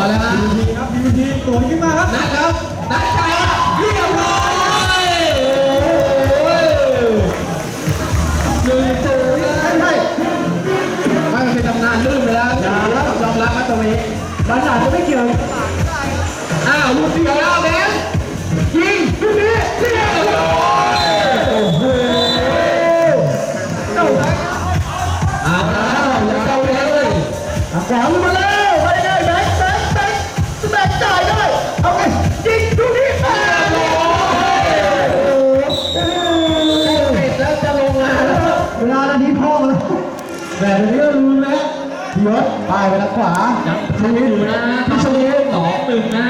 มาแล้วฮะ BBT ครับดีดีโปวยขึ้นมาครับนัดครับนัดครับเรียบร้อยโอ้โหหนึ่งศูนย์นะให้ไม่เป็นตำนานลื่นไปแล้วอย่ารับยอมรับครับตรงนี้บอลอาจจะไม่เกี่ยวอ้าวลูกเสียแล้วแบงค์ยิงลูกนี้เรียบร้อเอาแล้วอย่าเข้าเลยเอาขวาลมาเลย ปไปแล้วขวายังชูอยู่นะพี่ชวิตสองหนึ่งนะ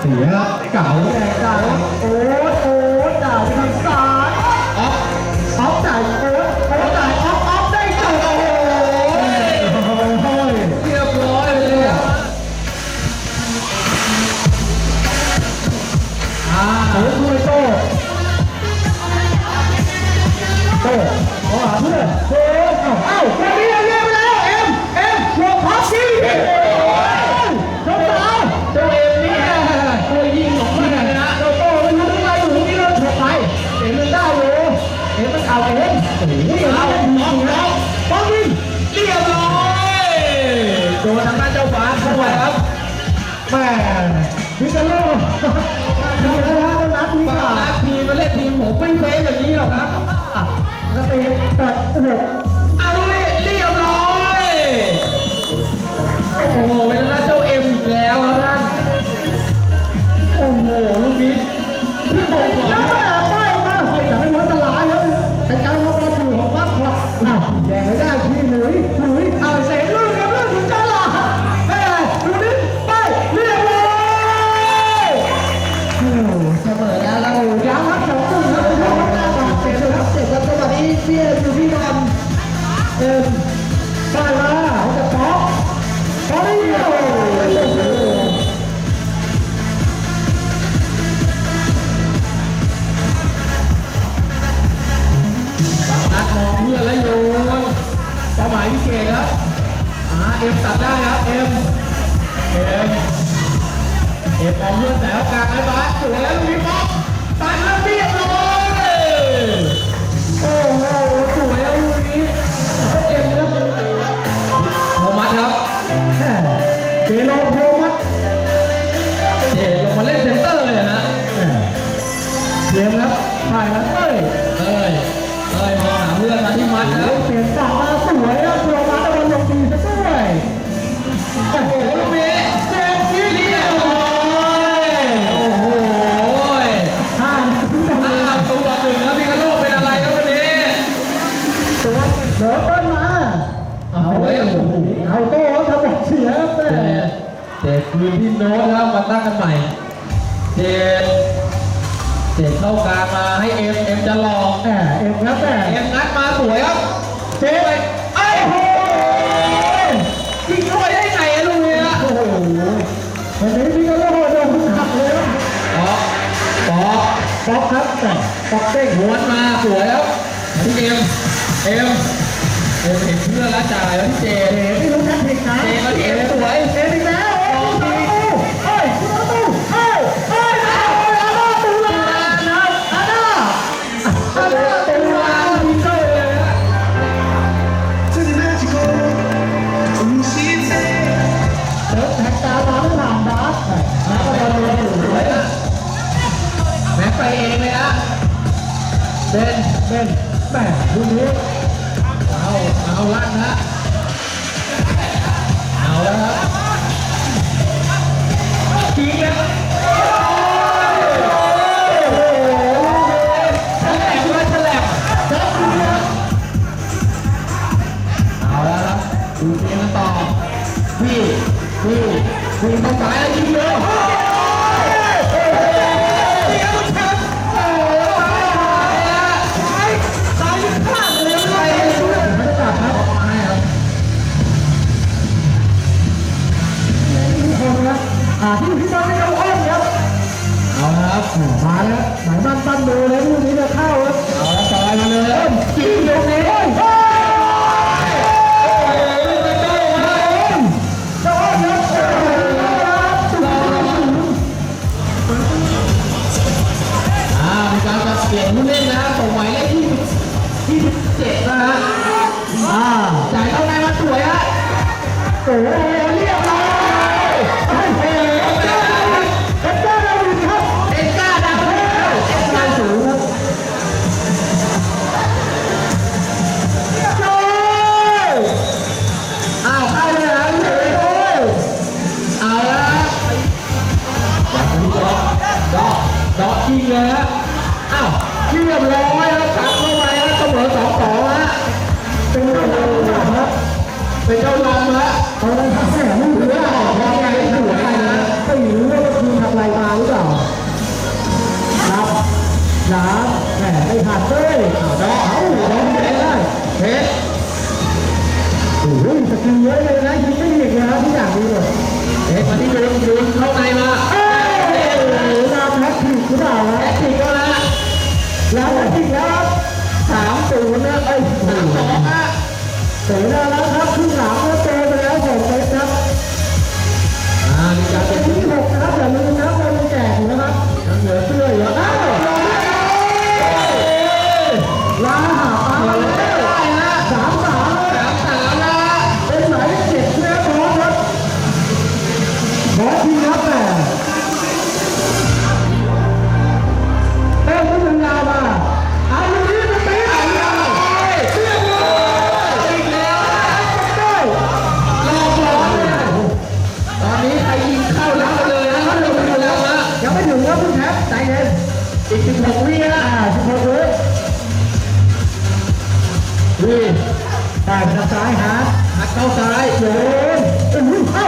เสียเก่าแดงได้ แม่พิซาโลทีนะฮะนัดนี้ค่ะทีมมาเล่นทีมผมไม่เฟ้แบบนี้หรอกนะปกติแต่ พื่อนแถวกางไาสสวแล้วลูกป๊ตัดแล้เบี้ยโอ้ คือพี่โน้ตแล้วมาตั้งกันใหม่เจนเจนเข้ากลางมาให้เอ็มเอ็มจะหลอกแหมเอ็มงัดแหมเอ็มงัดมาสวยครับเจนไปไอ้โหยิงเข้าไได้ไงอะลูกเนี่ยโอ้โหวันนี้พี่ก็โลดโดนขับเลยป๊อกป๊อกป๊อกครับแต่ป๊อกเต้งหวนมาสวยครับพี่เอ็มเอ็มเอ็มเห็นเพื่อนละจ่ายแล้วพี่เจนเจนไม่รู้นัดผิดนะเจนมาที่เอ็มสวย เยอะเลยนะยิงไม่ดีเลยนะทุกอย่างดีหมดเพชรมาที่โดนโดนเข้าในมาเอ้ยมาแพ็คผิดหรือเปล่าแอฮะตติกก็แล้วแล้วแพ็คผิดแล้วครับสามศูนย์นะเอ้ยสามสองฮะเสียแล้วครับครึ่งหลั แต่ทางซ้ายหาหักเข้าซ้ายโยนเอ้ยเอ้า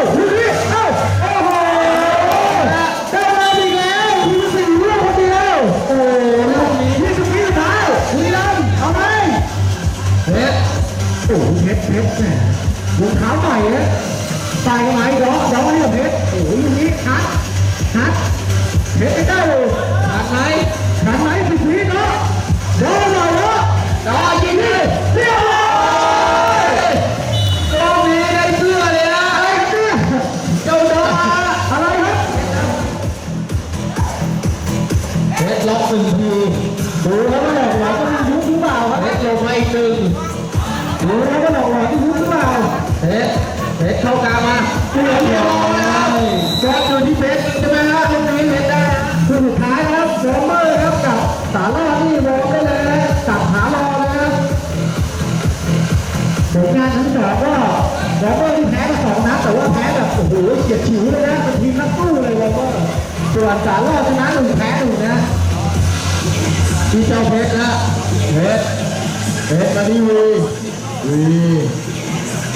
ส่วนสารอดชนะหนึ่งแพ้หนึ่งนะที่เจ้าเพชรนะเพชรเพชรมาที่วีวี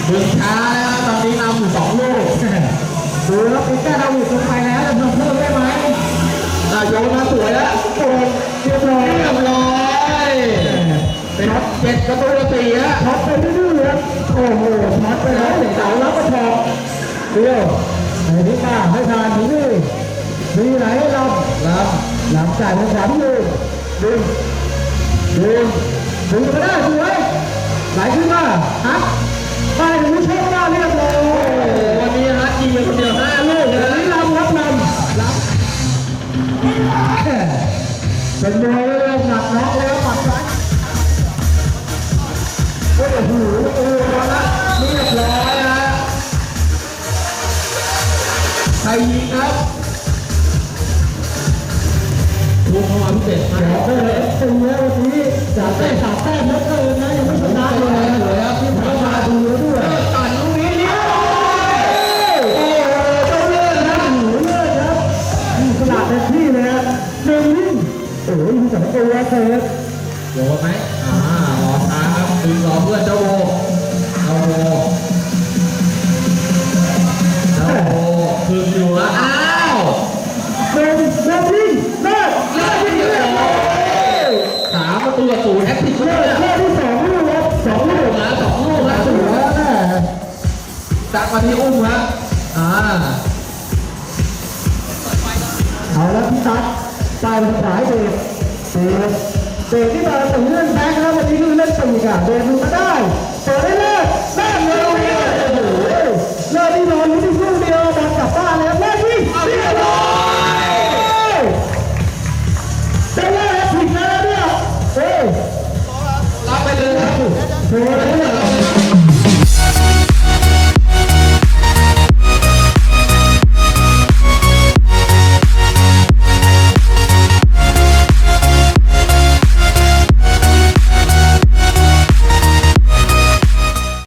ดึงช้าแล้วตอนนี้นำอยู่สองลูกดูแล้วเป็นแก้ดาวิดลงไปแล้วจะเพิ่มเพิ่มได้ไหมอะโยนมาสวยแล้วโอ้เรียบร้อยเรียบร้อยเป็นเจ็ดประตูต่อสี่ฮะช็อตไปดื้อๆโอ้โหช็อตไปแล้วเดี๋ยวเสาแล้วก็ทองเดียวไอ้นี่ป้าให้ทานนี่ สีไหนลำลำหลังจ่ายทางขวาที่ดึงดึงดึงดึงก็ได้สวยไหลขึ้นมาฮักไปหนูเชมหน้าเรียบร้อย ลูกเข้ามาพิเศษมาบอกได้เลยเป็นเนื้อวันนี้จากได้สามแต้มแล้วเกินนะยังไม่ชนะเลยสวยครับที่ผ่านมามาดูแล้วด้วยตัดลูกนี้เนี่ยโอ้โหเจ้าเลื่อนนะหนูเลื่อนครับมีขนาดเต็มที่เลยนะหนึ่งวิ่งโอ้ยมีสองตัวเซฟโดนไหมอ่ารอช้าครับดึงรอเพื่อนเจ้าโบเจ้า ซัดตายสายเบรกเบรกเบรกที่มาถึงเลื่อนแบงค์แล้ววันนี้คือเล่นปีกอะเบรกมันก็ได้เปิดได้เลย